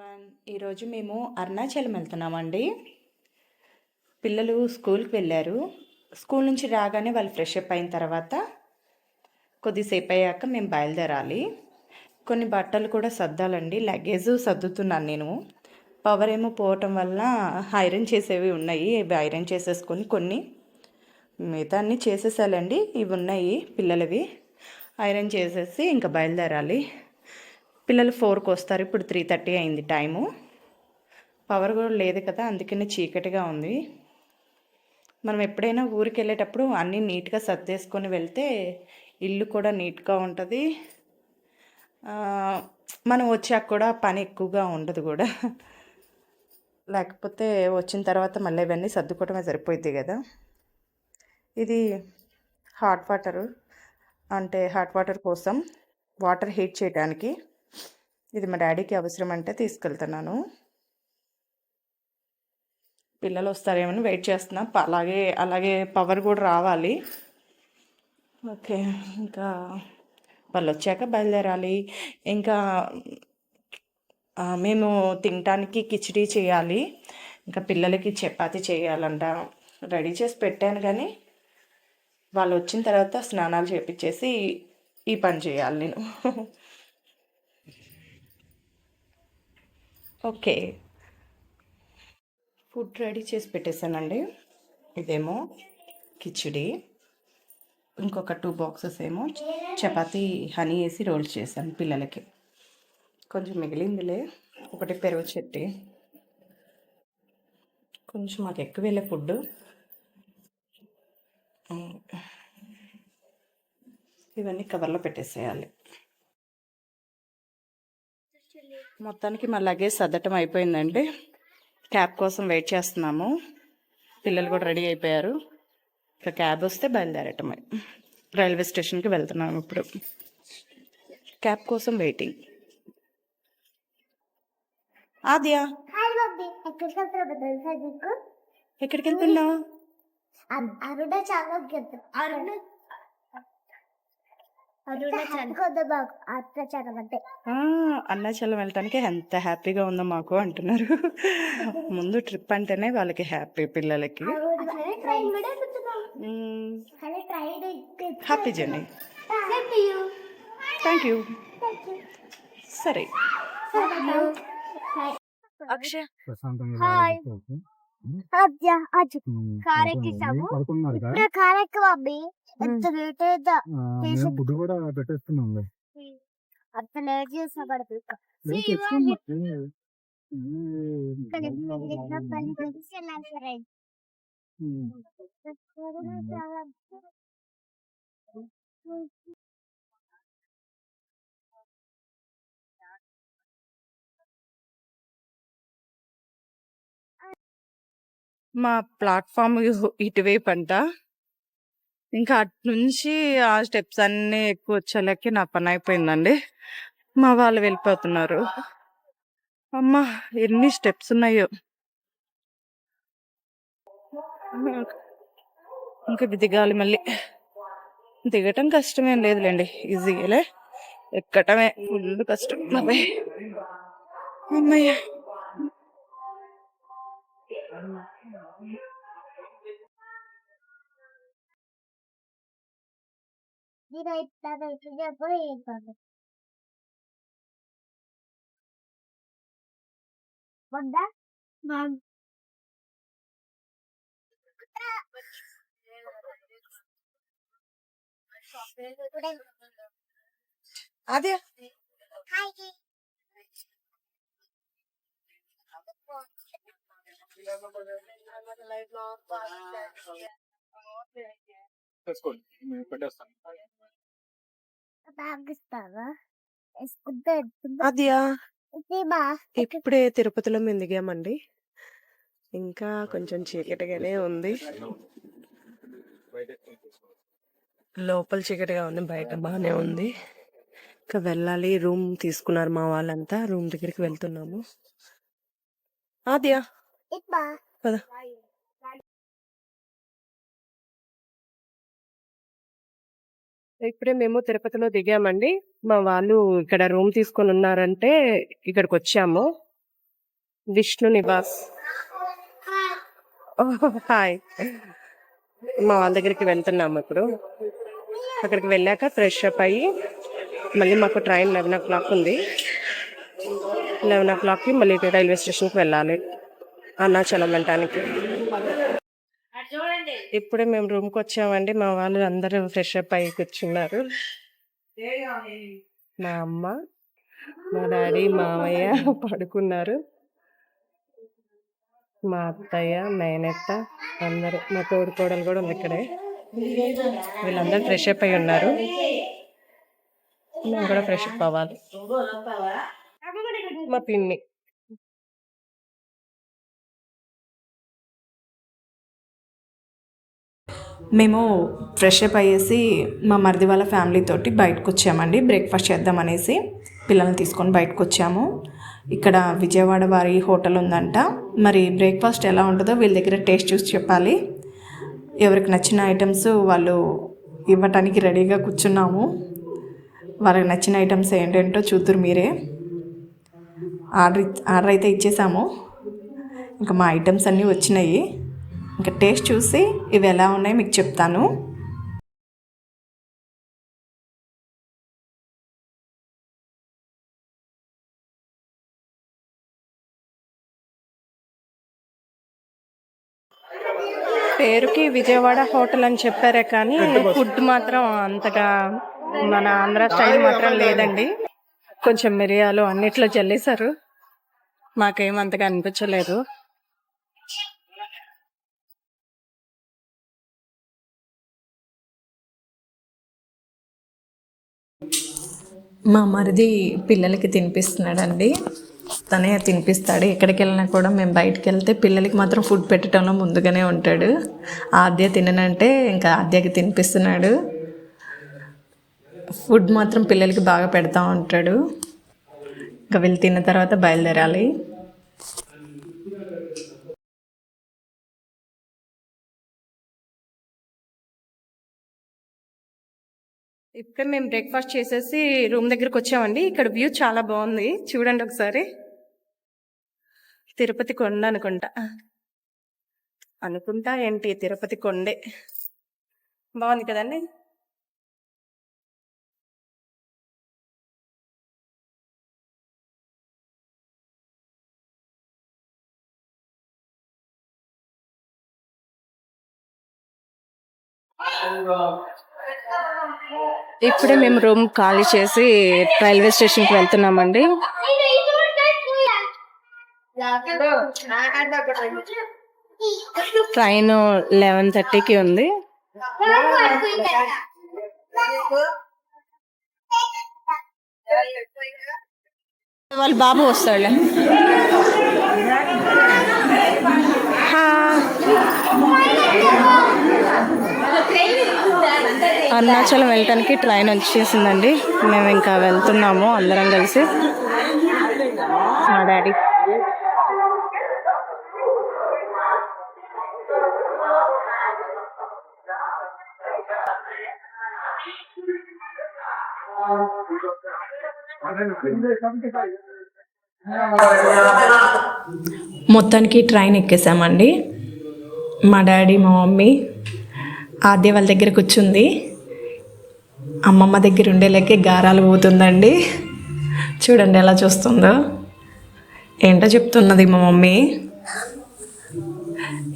One ఈరోజు మేము అరుణాచలం వెళ్తున్నామండి. పిల్లలు స్కూల్కి వెళ్ళారు. స్కూల్ నుంచి రాగానే వాళ్ళు ఫ్రెష్ అప్ అయిన తర్వాత కొద్దిసేపు అయ్యాక మేము బయలుదేరాలి. కొన్ని బట్టలు కూడా సర్దాలండి. లగేజ్ సర్దుతున్నాను నేను. పవర్ ఏమో పోవటం వల్ల ఐరన్ చేసేవి ఉన్నాయి. ఇవి ఐరన్ చేసేసుకొని కొన్ని మిగతా అన్నీ చేసేసాలండి. ఇవి ఉన్నాయి పిల్లలవి. ఐరన్ చేసేసి ఇంకా బయలుదేరాలి. పిల్లలు ఫోర్కి వస్తారు ఇప్పుడు త్రీ థర్టీ అయింది టైము. పవర్ కూడా లేదు కదా అందుకని చీకటిగా ఉంది. మనం ఎప్పుడైనా ఊరికి వెళ్ళేటప్పుడు అన్నీ నీట్గా సర్దేసుకొని వెళ్తే ఇల్లు కూడా నీట్గా ఉంటుంది. మనం వచ్చాక కూడా పని ఎక్కువగా ఉండదు కూడా. లేకపోతే వచ్చిన తర్వాత మళ్ళీ ఇవన్నీ సర్దుకోవటమే సరిపోయింది కదా. ఇది హాట్ వాటర్ అంటే హాట్ వాటర్ కోసం వాటర్ హీట్ చేయడానికి ఇది మా డాడీకి అవసరం అంటే తీసుకెళ్తున్నాను. పిల్లలు వస్తారేమని వెయిట్ చేస్తున్నా. అలాగే అలాగే పవర్ కూడా రావాలి. ఓకే ఇంకా వాళ్ళు వచ్చాక బయలుదేరాలి. ఇంకా మేము తినటానికి కిచిడీ చేయాలి. ఇంకా పిల్లలకి చపాతి చేయాలంట. రెడీ చేసి పెట్టాను కానీ వాళ్ళు వచ్చిన తర్వాత స్నానాలు చేపించేసి ఈ పని చేయాలి నేను. ఓకే. ఫుడ్ రెడీ చేసి పెట్టేశానండి ఇదేమో కిచిడి. ఇంకొక టూ బాక్సెస్ ఏమో చపాతీ హనీ వేసి రోల్ చేశాను పిల్లలకి. కొంచెం మిగిలిందిలే. ఒకటి పెరుగు చెట్టి కొంచెం మాకు ఎక్కువ వెళ్ళే ఫుడ్ ఇవన్నీ కవర్లో పెట్టేసేయాలి. మొత్తానికి మా లగేజ్ సర్దటం అయిపోయిందండి. క్యాబ్ కోసం వెయిట్ చేస్తున్నాము. పిల్లలు కూడా రెడీ అయిపోయారు. ఇక క్యాబ్ వస్తే బయలుదేరటమే రైల్వే స్టేషన్కి వెళ్తున్నాము ఇప్పుడు. క్యాబ్ కోసం వెయిటింగ్ ఆద్యా! ఎక్కడికి వెళ్తున్నావు? అరుణాచలం అరుణాచలం అరుణాచలం వెళ్ళటానికి ఎంత హ్యాపీగా ఉందో మాకు అంటున్నారు. ముందు ట్రిప్ అంటేనే వాళ్ళకి హ్యాపీ పిల్లలకి. హ్యాపీ జర్నీ థ్యాంక్ యూ సరే. అక్షయ్. ఫుడ్ కూడా పెట్టేస్తున్నాం అంత లేట్ చేస్తా పడుతుంది మా ప్లాట్ఫామ్ ఇటువైపు అంట ఇంకా అటు నుంచి ఆ స్టెప్స్ అన్నీ ఎక్కువ వచ్చేలాకి నా పని అయిపోయిందండి. మా వాళ్ళు వెళ్ళిపోతున్నారు. అమ్మ ఎన్ని స్టెప్స్ ఉన్నాయో. ఇంకా దిగాలి మళ్ళీ. దిగటం కష్టమేం లేదులేండి. ఈజీగాలే. ఎక్కటమే. ఫుల్ కష్టం బాబాయ్ అమ్మయ్య నేను ఇట్లా చెప్పు ఏం కాదు వద్దా అదే హాయ్ పెట్టేస్తాం తాగిస్తావా వేసుకుంటే అదియా? ఇప్పుడే తిరుపతిలో మేము దిగామండి. ఇంకా కొంచెం చీకటిగానే ఉంది. లోపల చీకటిగా ఉంది బయట బాగానే ఉంది. ఇంకా వెళ్ళాలి రూమ్ తీసుకున్నారు మా వాళ్ళంతా. రూమ్ దగ్గరికి వెళ్తున్నాము. ఆద్యా? ఇట్లా పద ఇప్పుడే మేము తిరుపతిలో దిగామండి. మా వాళ్ళు ఇక్కడ రూమ్ తీసుకొని ఉన్నారంటే ఇక్కడికి వచ్చాము. విష్ణు నివాస్. హాయ్. మా వాళ్ళ దగ్గరికి వెళ్తున్నాము ఇప్పుడు. అక్కడికి వెళ్ళాక ఫ్రెష్ అప్ అయ్యి మళ్ళీ మాకు ట్రైన్ లెవెన్ ఓ క్లాక్ ఉంది. లెవెన్ ఓ క్లాక్కి మళ్ళీ రైల్వే స్టేషన్కి వెళ్ళాలి. అరుణాచలం వెళ్ళటానికి. ఇప్పుడే మేము రూమ్కి వచ్చామండి. మా వాళ్ళు అందరూ ఫ్రెష్ అప్ అయ్యి కూర్చున్నారు. మా అమ్మ మా డాడీ మామయ్య పడుకున్నారు. మా అత్తయ్య మేనత్త అందరూ మా తోడు కోడలు కూడా ఉంది ఇక్కడే. వీళ్ళందరూ ఫ్రెష్ అప్ అయి ఉన్నారు. మేము కూడా ఫ్రెష్ అప్ అవ్వాలి. మా పిన్ని. మేము ఫ్రెష్ అప్ అయ్యేసి మా మరిది వాళ్ళ ఫ్యామిలీతో బయటకు వచ్చామండి. బ్రేక్ఫాస్ట్ చేద్దామనేసి పిల్లల్ని తీసుకొని బయటకు వచ్చాము. ఇక్కడ విజయవాడ వారి హోటల్ ఉందంట. మరి బ్రేక్ఫాస్ట్ ఎలా ఉంటుందో వీళ్ళ దగ్గర టేస్ట్ చూసి చెప్పాలి. ఎవరికి నచ్చిన ఐటమ్స్ వాళ్ళు ఇవ్వటానికి రెడీగా కూర్చున్నాము. వాళ్ళకి నచ్చిన ఐటమ్స్ ఏంటంటో చూద్దరు మీరే. ఆర్డర్ ఆర్డర్ అయితే ఇచ్చేసాము. ఇంకా మా ఐటమ్స్ అన్నీ వచ్చినాయి. ఇంకా టేస్ట్ చూసి ఇవి ఎలా ఉన్నాయో మీకు చెప్తాను. పేరుకి విజయవాడ హోటల్ అని చెప్పారే కానీ ఫుడ్ మాత్రం అంతగా మన ఆంధ్ర స్టైల్ మాత్రం లేదండి. కొంచెం మిరియాలు అన్నిట్లో చల్లేశారు. మాకేం అంతగా అనిపించలేదు. మా మరిది పిల్లలకి తినిపిస్తున్నాడండి. తనే తినిపిస్తాడు. ఎక్కడికి వెళ్ళినా కూడా మేము బయటికి వెళ్తే పిల్లలకి మాత్రం ఫుడ్ పెట్టడంలో ముందుగానే ఉంటాడు. ఆద్య తిననంటే ఇంకా ఆద్యకి తినిపిస్తున్నాడు. ఫుడ్ మాత్రం పిల్లలకి బాగా పెడతా ఉంటాడు. ఇంకా వీళ్ళు తిన్న తర్వాత బయలుదేరాలి. ఇప్పుడే మేము బ్రేక్ఫాస్ట్ చేసేసి రూమ్ దగ్గరకు వచ్చామండి. ఇక్కడ వ్యూ చాలా బాగుంది. చూడండి ఒకసారి. తిరుపతి కొండ అనుకుంటా. అనుకుంటా ఏంటి? తిరుపతి కొండే. బాగుంది కదండి? ఇప్పుడే మేము రూమ్ ఖాళీ చేసి రైల్వే స్టేషన్కి వెళ్తున్నామండి. ట్రైన్ లెవెన్ థర్టీకి ఉంది. వాళ్ళ బాబు వస్తాడులే. హా. అరుణాచలం వెళ్ళటానికి ట్రైన్ వచ్చేసిందండి. మేము ఇంకా వెళ్తున్నాము అందరం కలిసి. మా డాడీ. మొత్తానికి ట్రైన్ ఎక్కేసామండి. మా డాడీ మా మమ్మీ ఆద్య వాళ్ళ దగ్గర కూర్చుంది. అమ్మమ్మ దగ్గర ఉండేలకే గారాలు పోతుందండి. చూడండి ఎలా చూస్తుందో. ఏంటో చెప్తున్నది మా మమ్మీ.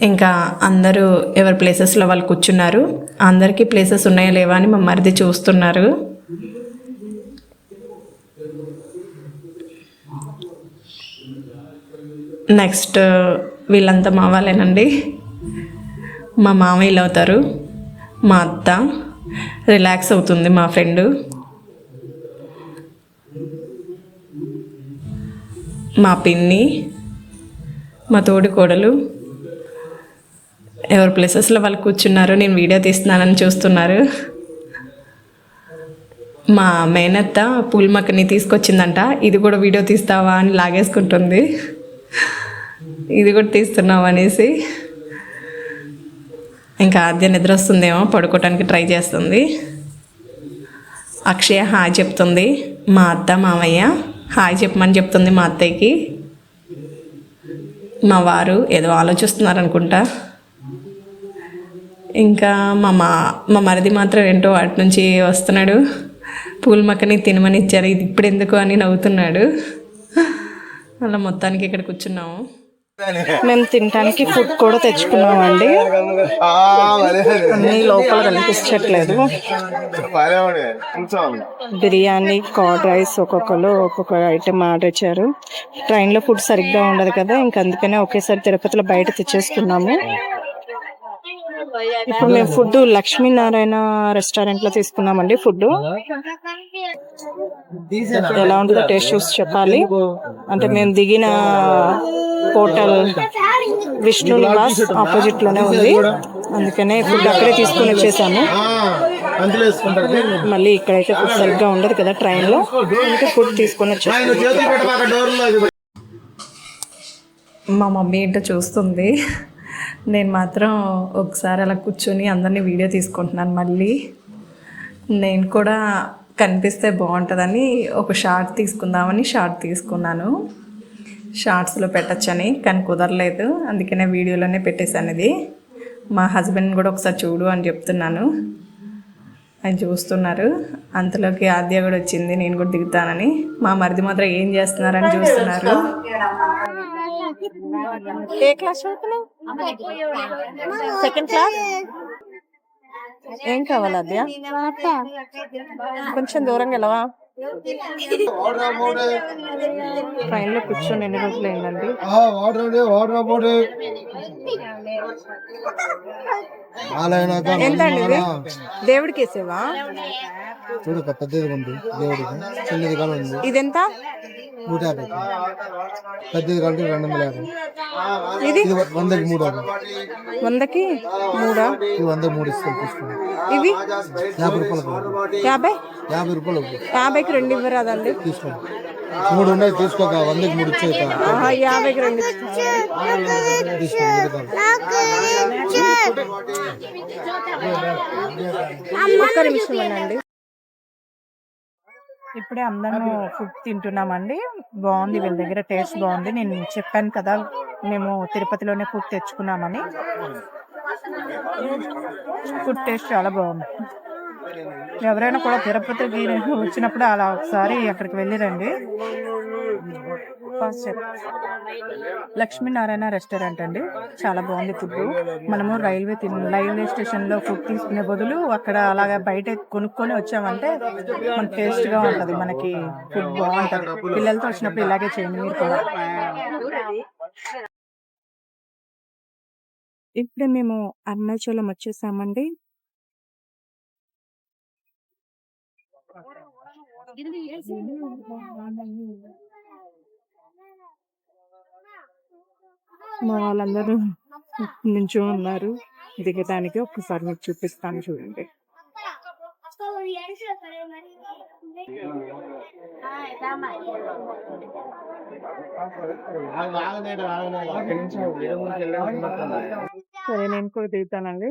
ఇంకా అందరూ ఎవరి ప్లేసెస్లో వాళ్ళు కూర్చున్నారు. అందరికీ ప్లేసెస్ ఉన్నాయా లేవా అని మా మరిది చూస్తున్నారు. నెక్స్ట్ వీళ్ళంతా మా వాళ్ళేనండి. మా మామయ్యలు అవుతారు. మా అత్త రిలాక్స్ అవుతుంది మా ఫ్రెండ్. మా పిన్ని మా తోడి కోడలు ఎవరి ప్లేసెస్లో వాళ్ళు కూర్చున్నారు నేను వీడియో తీస్తున్నానని చూస్తున్నారు. మా మేనత్త పూల్ మక్కని తీసుకొచ్చిందంట ఇది కూడా వీడియో తీస్తావా? అని లాగేసుకుంటుంది. ఇది కూడా తీస్తున్నాం అనేసి ఇంకా ఆద్య నిద్ర వస్తుందేమో పడుకోవటానికి ట్రై చేస్తుంది. అక్షయ హాయ్ చెప్తుంది మా అత్త మామయ్య హాయ్ చెప్పమని చెప్తుంది మా అత్తయ్యకి. మా వారు ఏదో ఆలోచిస్తున్నారు అనుకుంటా. ఇంకా మా మా మా మరిది మాత్రం ఏంటో వాటి నుంచి వస్తున్నాడు. పూల మొక్కని తినమని ఇచ్చారు ఇది ఇప్పుడు ఎందుకు అని నవ్వుతున్నాడు. అలా మొత్తానికి ఇక్కడ కూర్చున్నాము. మేము తినడానికి ఫుడ్ కూడా తెచ్చుకున్నామండి. అన్ని లోపల కనిపించట్లేదు. బిర్యానీ కర్డ్ రైస్ ఒక్కొక్కరు ఒక్కొక్క ఐటెం ఆర్డర్ ఇచ్చారు ట్రైన్లో ఫుడ్ సరిగ్గా ఉండదు కదా ఇంక అందుకనే ఒకేసారి తిరుపతిలో బయట తెచ్చేసుకున్నాము. ఇప్పుడు మేము ఫుడ్ లక్ష్మీనారాయణ రెస్టారెంట్లో తీసుకున్నామండి ఫుడ్ ఎలా ఉంటుందో టేస్ట్ చూసి చెప్పాలి. అంటే మేము దిగిన హోటల్ విష్ణు నివాస్ ఆపోజిట్లోనే ఉంది. అందుకనే ఫుడ్ అక్కడే తీసుకుని వచ్చేసాము. మళ్ళీ ఇక్కడైతే ఫుడ్ సరిగ్గా ఉండదు కదా ట్రైన్లో అందుకే ఫుడ్ తీసుకొని వచ్చేసాము. మా మమ్మీ ఏంటో చూస్తుంది. నేను మాత్రం ఒకసారి అలా కూర్చొని అందరినీ వీడియో తీసుకుంటున్నాను మళ్ళీ. నేను కూడా కనిపిస్తే బాగుంటుందని ఒక షార్ట్ తీసుకుందామని షార్ట్ తీసుకున్నాను. షార్ట్స్లో పెట్టచ్చని కానీ కుదరలేదు. అందుకనే వీడియోలోనే పెట్టేశాను ఇది. మా హస్బెండ్ కూడా ఒకసారి చూడు అని చెప్తున్నాను. ఆయన చూస్తున్నారు. అంతలోకి ఆద్య కూడా వచ్చింది నేను కూడా దిగుతానని. మా మరిది మాత్రం ఏం చేస్తున్నారని చూస్తున్నారు. ఏ క్లాస్ చదువుతున్నావు? సెకండ్ క్లాస్ ఏం కావాలి అద్య కొంచెం దూరంగా వెళ్ళవా? ట్రైన్లో కూర్చొని ఎన్ని రోజులు అయిందండి? ఎంత అండి దేవుడికి వేసేవా? చూడు పెద్దది ఉంది దేవుడికి చిన్నది కూడా ఉంది. ఇదెంత? నూట యాభై. పెద్దది కలిపి రెండు వందల యాభై. ఇది? వందకి మూడు వందకి మూడా? ఇది వందకి మూడు ఇస్తాను తీసుకోండి ఇవి యాభై రూపాయలకు యాభై? యాభై రూపాయలకు యాభైకి రెండు ఇవ్వరాదండి. తీసుకోండి మూడు ఉన్నాయి తీసుకోక వందకి మూడు ఇచ్చేది ఆహా, యాభైకి రెండు ఒక్క నిమిషం అండి ఇప్పుడే అందరం ఫుడ్ తింటున్నామండి. బాగుంది వీళ్ళ దగ్గర టేస్ట్ బాగుంది. నేను చెప్పాను కదా మేము తిరుపతిలోనే ఫుడ్ తెచ్చుకున్నామని. ఫుడ్ టేస్ట్ చాలా బాగుంది. ఎవరైనా కూడా తిరుపతికి వచ్చినప్పుడు అలా ఒకసారి అక్కడికి వెళ్ళిరండి. ఫస్ట్ లక్ష్మీనారాయణ రెస్టారెంట్ అండి. చాలా బాగుంది ఫుడ్ మనము రైల్వే రైల్వే స్టేషన్లో ఫుడ్ తీసుకునే బదులు అక్కడ అలాగా బయట కొనుక్కొని వచ్చామంటే మన టేస్ట్గా ఉంటది. మనకి ఫుడ్ బాగుంటది. పిల్లలతో వచ్చినప్పుడు ఇలాగే చేయండి మీరు కూడా. ఇప్పుడే మేము అరుణాచలం వచ్చేసామండి. మా వాళ్ళందరూ నుంచో ఉన్నారు. దిగడానికి ఒక్కసారి మీకు చూపిస్తాను చూడండి. సరే నేను కూడా దిగుతానండి.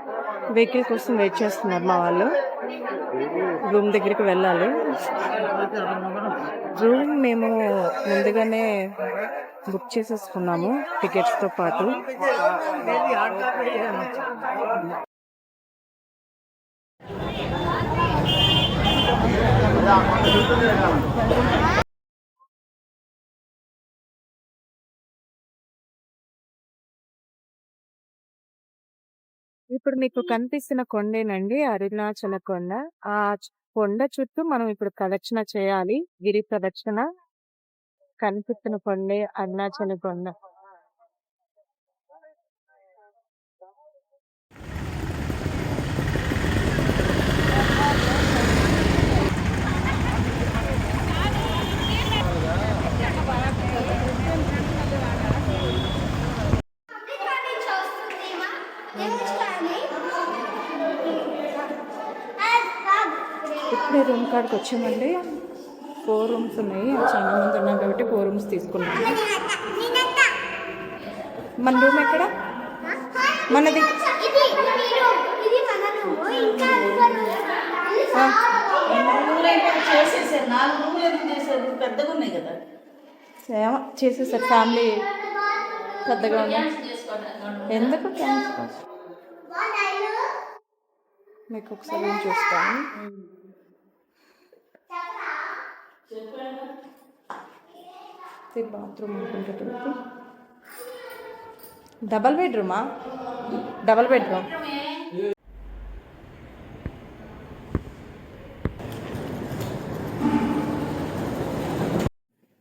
వెహికల్ కోసం వెయిట్ చేస్తున్నారు మా వాళ్ళు. రూమ్ దగ్గరికి వెళ్ళాలి. రూమ్ మేము ముందుగానే బుక్ చేసేసుకున్నాము టికెట్స్తో పాటు. ఇప్పుడు మీకు కనిపిస్తున్న కొండేనండి. అరుణాచల కొండ. ఆ కొండ చుట్టూ మనం ఇప్పుడు ప్రదక్షిణ చేయాలి. గిరి ప్రదక్షిణ. కనిపిస్తున్న కొండే అరుణాచల కొండ. కాడికి వచ్చామండి. ఫోర్ రూమ్స్ ఉన్నాయి. చాలా మంది ఉన్నాం కాబట్టి ఫోర్ రూమ్స్ తీసుకున్నాము మన రూమ్ ఎక్కడ? మనది. చేసేసారు ఏమో ఫ్యామిలీ పెద్దగా ఉంది. ఎందుకు క్యాన్సర్ మీకు ఒకసారి చూస్తాను. ఇది బాత్రూమ్ అనుకుంటుంది డబల్ బెడ్రూమా? Double bedroom.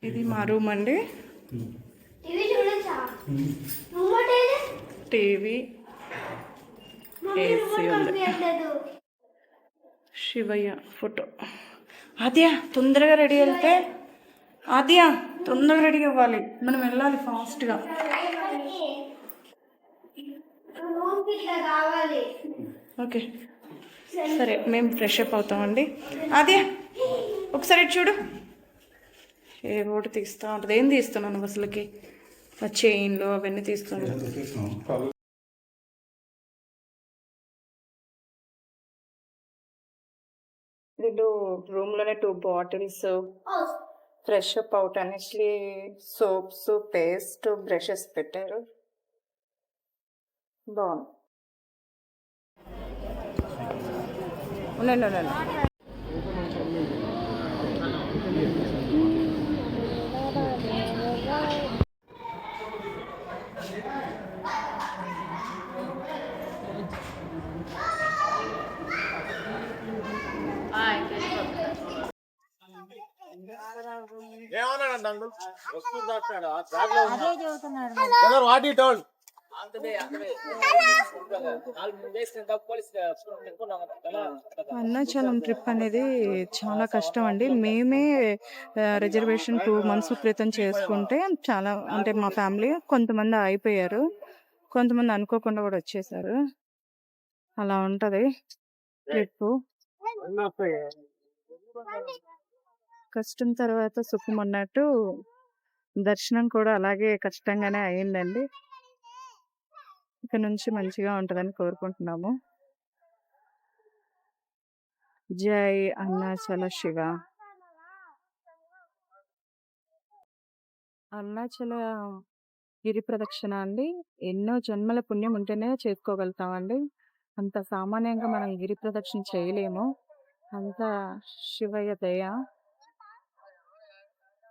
ఇది మా రూమ్ అండి. టీవీ రిమోట్ ఉంది. శివయ్య ఫోటో. ఆద్య తొందరగా రెడీ వెళ్తే. ఆద్య తొందరగా రెడీ అవ్వాలి. మనం వెళ్ళాలి ఫాస్ట్గా ఓకే. సరే మేము ఫ్రెష్ అప్ అవుతామండి. ఆద్య ఒకసారి చూడు. ఏ ఒకటి తీస్తూ ఉంటుంది. ఏం తీస్తున్నాను అసలుకి? ఆ చైన్లు అవన్నీ తీస్తున్నాను వీళ్ళు రూమ్లోనే two bottles fresh up out అనేసి సోప్స్ పేస్ట్ బ్రషెస్ పెట్టారు. బాగుంది. ఉండండి ఉండండి. వాట్ ఈ టోల్డ్ అరుణాచలం ట్రిప్ అనేది చాలా కష్టం అండి. మేమే రిజర్వేషన్ టూ మంత్స్ క్రితం చేసుకుంటే చాలా అంటే మా ఫ్యామిలీ కొంతమంది అయిపోయారు కొంతమంది అనుకోకుండా కూడా వచ్చేసారు. అలా ఉంటది. ట్రిప్ కష్టం తర్వాత సుఖం అన్నట్టు దర్శనం కూడా అలాగే కష్టంగానే అయిందండి. ఇక నుంచి మంచిగా ఉంటుందని కోరుకుంటున్నాము. జై అరుణాచల శివ. అరుణాచల గిరి ప్రదక్షిణ అండి. ఎన్నో జన్మల పుణ్యం ఉంటేనే చేసుకోగలుగుతామండి అంత సామాన్యంగా మనం గిరి ప్రదక్షిణ చేయలేము. అంత శివయ్య దయ.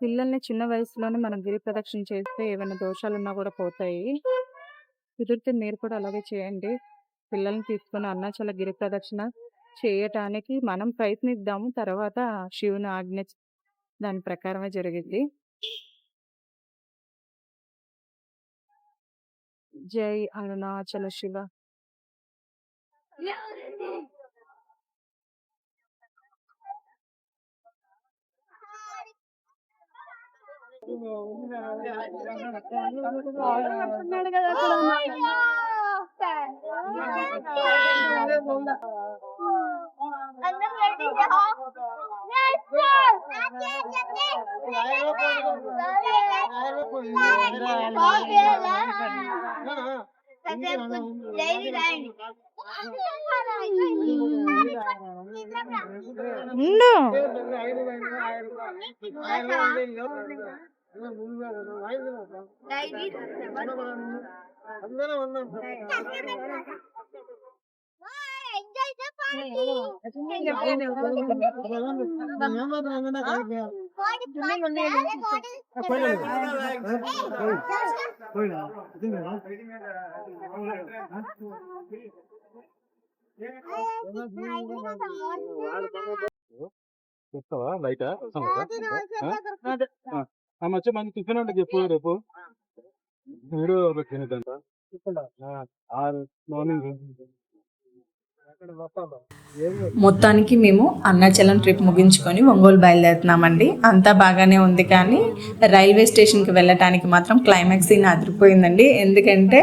పిల్లల్ని చిన్న వయసులోనే మనం గిరి ప్రదక్షిణ చేస్తే ఏమైనా దోషాలున్నా కూడా పోతాయి. కుదిరితే మీరు కూడా అలాగే చేయండి. పిల్లల్ని తీసుకొని అరుణాచల గిరి ప్రదక్షిణ చేయటానికి మనం ప్రయత్నిద్దాము. తర్వాత శివుని ఆజ్ఞ దాని ప్రకారమే జరిగింది. జై అరుణాచల శివ. అందరం రెడీయా? Yes, sir. డైరీ రాయండి ఉండు ఎంజాయ్ ద చెప్తావా? బయట మంచి మంచి టిఫిన్ అంటే చెప్పు రేపు. వీడియో పెట్టినదంట మార్నింగ్. మొత్తానికి మేము అరుణాచలం ట్రిప్ ముగించుకొని ఒంగోలు బయలుదేరుతున్నామండి. అంతా బాగానే ఉంది కానీ రైల్వే స్టేషన్కి వెళ్ళటానికి మాత్రం క్లైమాక్స్ సీన్ అదిరిపోయిందండి. ఎందుకంటే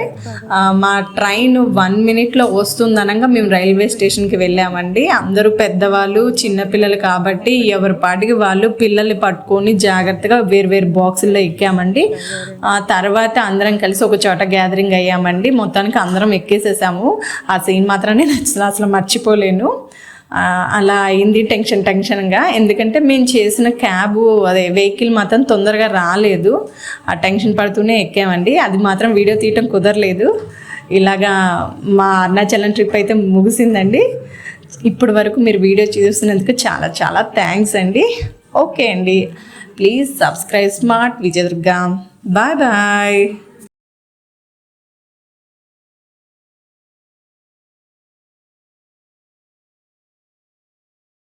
మా ట్రైన్ వన్ మినిట్లో వస్తుందనగా మేము రైల్వే స్టేషన్కి వెళ్ళామండి. అందరూ పెద్దవాళ్ళు చిన్నపిల్లలు కాబట్టి ఎవరి పాటికి వాళ్ళు పిల్లల్ని పట్టుకొని జాగ్రత్తగా వేరు వేరు బాక్సుల్లో ఎక్కామండి. ఆ తర్వాత అందరం కలిసి ఒక చోట గ్యాదరింగ్ అయ్యామండి. మొత్తానికి అందరం ఎక్కేసేసాము. ఆ సీన్ మాత్రం నేను అసలు అసలు మర్చిపోలేను. అలా అయింది టెన్షన్ టెన్షన్గా. ఎందుకంటే మేము చేసిన క్యాబ్ అదే వెహికల్ మాత్రం తొందరగా రాలేదు. ఆ టెన్షన్ పడుతూనే ఎక్కామండి. అది మాత్రం వీడియో తీయటం కుదరలేదు. ఇలాగా మా అరుణాచలం ట్రిప్ అయితే ముగిసిందండి. ఇప్పటి వరకు మీరు వీడియో చూసినందుకు చాలా చాలా థ్యాంక్స్ అండి. ఓకే అండి. Please subscribe smart Vijayadurga. Bye bye.